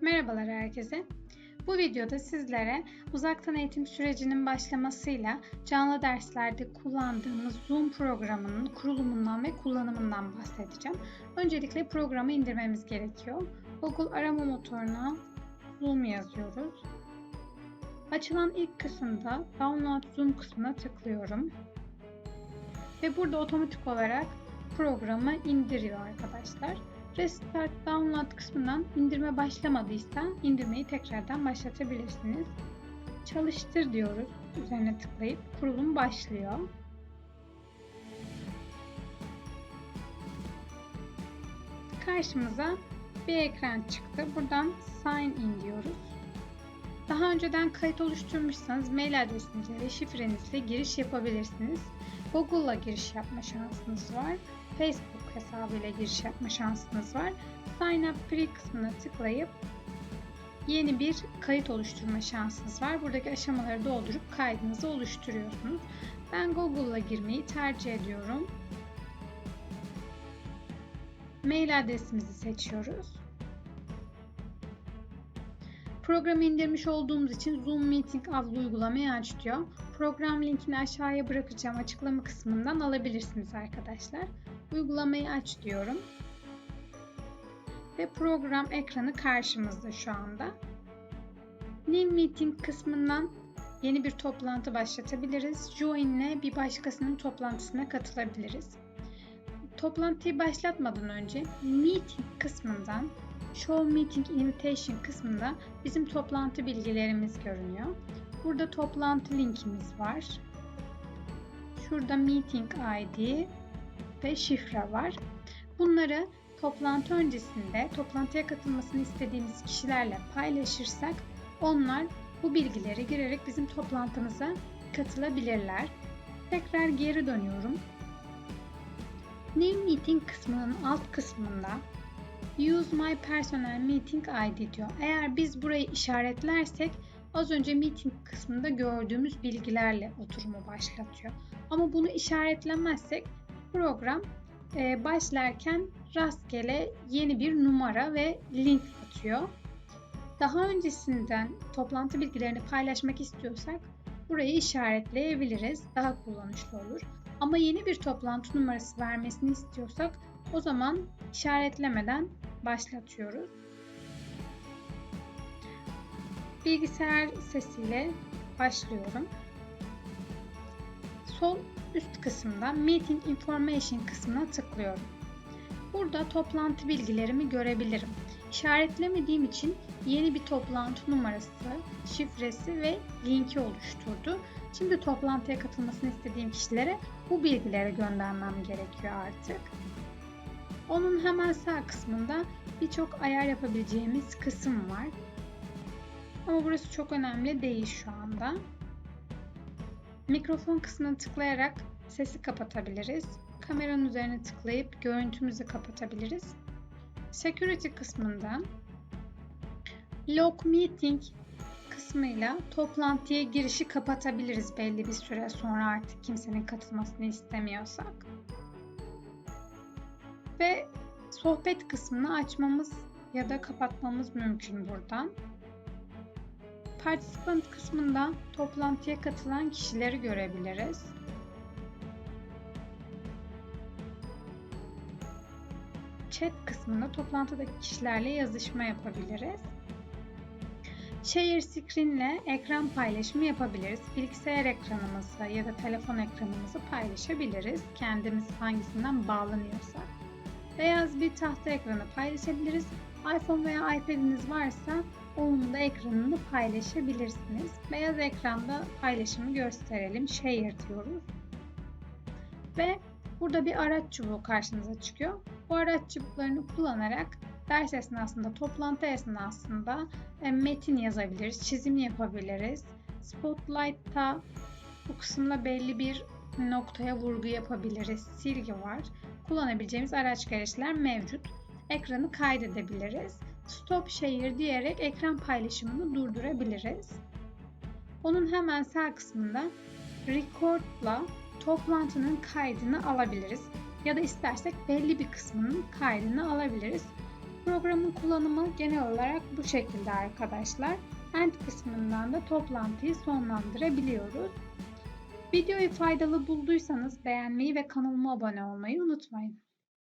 Merhabalar herkese. Bu videoda sizlere uzaktan eğitim sürecinin başlamasıyla canlı derslerde kullandığımız Zoom programının kurulumundan ve kullanımından bahsedeceğim. Öncelikle programı indirmemiz gerekiyor. Google arama motoruna Zoom yazıyoruz. Açılan ilk kısımda Download Zoom kısmına tıklıyorum. Ve burada otomatik olarak programı indiriyor arkadaşlar. Restart Download kısmından indirme başlamadıysa indirmeyi tekrardan başlatabilirsiniz. Çalıştır diyoruz. Üzerine tıklayıp kurulum başlıyor. Karşımıza bir ekran çıktı. Buradan Sign In diyoruz. Daha önceden kayıt oluşturmuşsanız mail adresinizle ve şifrenizle giriş yapabilirsiniz. Google'la giriş yapma şansınız var. Facebook hesabıyla giriş yapma şansınız var. Sign Up Free kısmına tıklayıp yeni bir kayıt oluşturma şansınız var. Buradaki aşamaları doldurup kaydınızı oluşturuyorsunuz. Ben Google'la girmeyi tercih ediyorum. Mail adresimizi seçiyoruz. Programı indirmiş olduğumuz için Zoom Meeting adlı uygulamayı aç diyor. Program linkini aşağıya bırakacağım açıklama kısmından alabilirsiniz arkadaşlar. Uygulamayı aç diyorum. Ve program ekranı karşımızda şu anda. New Meeting kısmından yeni bir toplantı başlatabiliriz. Join ile bir başkasının toplantısına katılabiliriz. Toplantıyı başlatmadan önce Meeting kısmından Show Meeting Invitation kısmında bizim toplantı bilgilerimiz görünüyor. Burada toplantı linkimiz var. Şurada Meeting ID ve şifre var. Bunları toplantı öncesinde toplantıya katılmasını istediğimiz kişilerle paylaşırsak onlar bu bilgileri girerek bizim toplantımıza katılabilirler. Tekrar geri dönüyorum. New Meeting kısmının alt kısmında Use My Personal Meeting ID diyor. Eğer biz burayı işaretlersek az önce meeting kısmında gördüğümüz bilgilerle oturumu başlatıyor. Ama bunu işaretlemezsek program e, başlarken rastgele yeni bir numara ve link atıyor. Daha öncesinden toplantı bilgilerini paylaşmak istiyorsak burayı işaretleyebiliriz. Daha kullanışlı olur. Ama yeni bir toplantı numarası vermesini istiyorsak o zaman işaretlemeden başlatıyoruz. Bilgisayar sesiyle başlıyorum. Sol üst kısımda Meeting Information kısmına tıklıyorum. Burada toplantı bilgilerimi görebilirim. İşaretlemediğim için yeni bir toplantı numarası, şifresi ve linki oluşturdu. Şimdi toplantıya katılmasını istediğim kişilere bu bilgileri göndermem gerekiyor artık. Onun hemen sağ kısmında birçok ayar yapabileceğimiz kısım var. Ama burası çok önemli değil şu anda. Mikrofon kısmına tıklayarak sesi kapatabiliriz. Kameranın üzerine tıklayıp görüntümüzü kapatabiliriz. Security kısmından Log Meeting kısmıyla toplantıya girişi kapatabiliriz belli bir süre sonra artık kimsenin katılmasını istemiyorsak. Ve sohbet kısmını açmamız ya da kapatmamız mümkün buradan. Participant kısmında toplantıya katılan kişileri görebiliriz. Chat kısmında toplantıdaki kişilerle yazışma yapabiliriz. Share screen ile ekran paylaşımı yapabiliriz. Bilgisayar ekranımızı ya da telefon ekranımızı paylaşabiliriz. Kendimiz hangisinden bağlanıyorsak. Beyaz bir tahta ekranı paylaşabiliriz. iPhone veya iPad'iniz varsa onun da ekranını paylaşabilirsiniz. Beyaz ekranda paylaşımı gösterelim. Share diyoruz. Ve burada bir araç çubuğu karşınıza çıkıyor. Bu araç çubuklarını kullanarak ders esnasında, toplantı esnasında e, metin yazabiliriz, çizim yapabiliriz. Spotlight'ta bu kısımda belli bir noktaya vurgu yapabiliriz. Silgi var. Kullanabileceğimiz araç gereçler mevcut. Ekranı kaydedebiliriz. Stop Share diyerek ekran paylaşımını durdurabiliriz. Onun hemen sağ kısmında Record'la toplantının kaydını alabiliriz. Ya da istersek belli bir kısmının kaydını alabiliriz. Programın kullanımı genel olarak bu şekilde arkadaşlar. End kısmından da toplantıyı sonlandırabiliyoruz. Videoyu faydalı bulduysanız beğenmeyi ve kanalıma abone olmayı unutmayın.